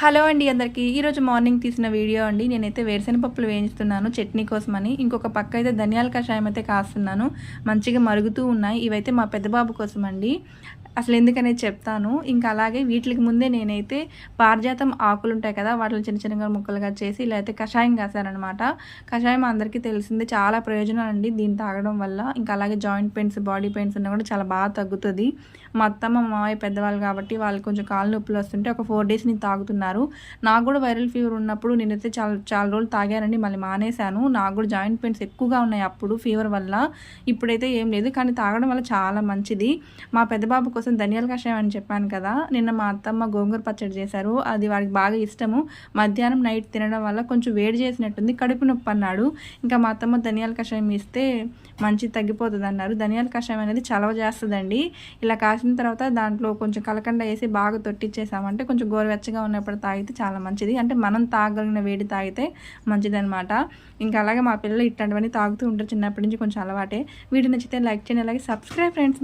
Hello అండి అందరికీ. ఈరోజు మార్నింగ్ తీసిన వీడియో అండి. నేనైతే వేరుశెనగ పప్పులు వేయిస్తున్నాను చట్నీ కోసమని. ఇంకొక పక్క అయితే ధనియాల కషాయం అయితే కాస్తున్నాను. మంచిగా మరుగుతూ ఉన్నాయి. ఇవైతే మా పెద్ద బాబు కోసం అండి అసలు ఎందుకనేది చెప్తాను. ఇంకా అలాగే వీటికి ముందే నేనైతే పారిజాతం ఆకులు ఉంటాయి కదా వాటిని చిన్న చిన్నగా ముక్కలుగా చేసి ఇలా అయితే కషాయం కాశారనమాట కషాయం అందరికీ తెలిసిందే చాలా ప్రయోజనాలు అండి దీన్ని తాగడం వల్ల. ఇంకా అలాగే జాయింట్ పెయిన్స్ బాడీ పెయిన్స్ ఉన్నా కూడా చాలా బాగా తగ్గుతుంది. మా అత్తమ్మ మా మామయ్య పెద్దవాళ్ళు కాబట్టి వాళ్ళు కొంచెం కాళ్ళు నొప్పులు వస్తుంటే ఒక ఫోర్ డేస్ నేను అన్నారు నాకు కూడా వైరల్ ఫీవర్ ఉన్నప్పుడు నేనైతే చాలా చాలా రోజులు తాగానండి మళ్ళీ మానేశాను. నాకు కూడా జాయింట్ పెయిన్స్ ఎక్కువగా ఉన్నాయి అప్పుడు ఫీవర్ వల్ల. ఇప్పుడైతే ఏం లేదు కానీ తాగడం వల్ల చాలా మంచిది. మా పెద్ద బాబు కోసం ధనియాల కషాయం అని చెప్పాను కదా నిన్న మా అత్తమ్మ గోంగూర పచ్చడి చేశారు. అది వాడికి బాగా ఇష్టము. మధ్యాహ్నం నైట్ తినడం వల్ల కొంచెం వేడి చేసినట్టుంది కడుపు నొప్పి అన్నాడు. ఇంకా మా అత్తమ్మ ధనియాల కషాయం ఇస్తే మంచి తగ్గిపోతుంది అన్నారు. ధనియాల కషాయం అనేది చలవ చేస్తుందండి. ఇలా కాసిన తర్వాత దాంట్లో కొంచెం కలకండ వేసి బాగా తొట్టిచ్చేసామంటే కొంచెం గోరువెచ్చగా ఉన్నప్పుడు తాగితే చాలా మంచిది. అంటే మనం తాగలిగిన వేడి తాగితే మంచిదన్నమాట. ఇంకా అలాగే మా పిల్లలు ఇట్లాంటివన్నీ తాగుతూ ఉంటారు చిన్నప్పటి నుంచి కొంచెం అలవాటే. వీడియో నచ్చితే లైక్ చేయండి అలాగే సబ్స్క్రైబ్ ఫ్రెండ్స్.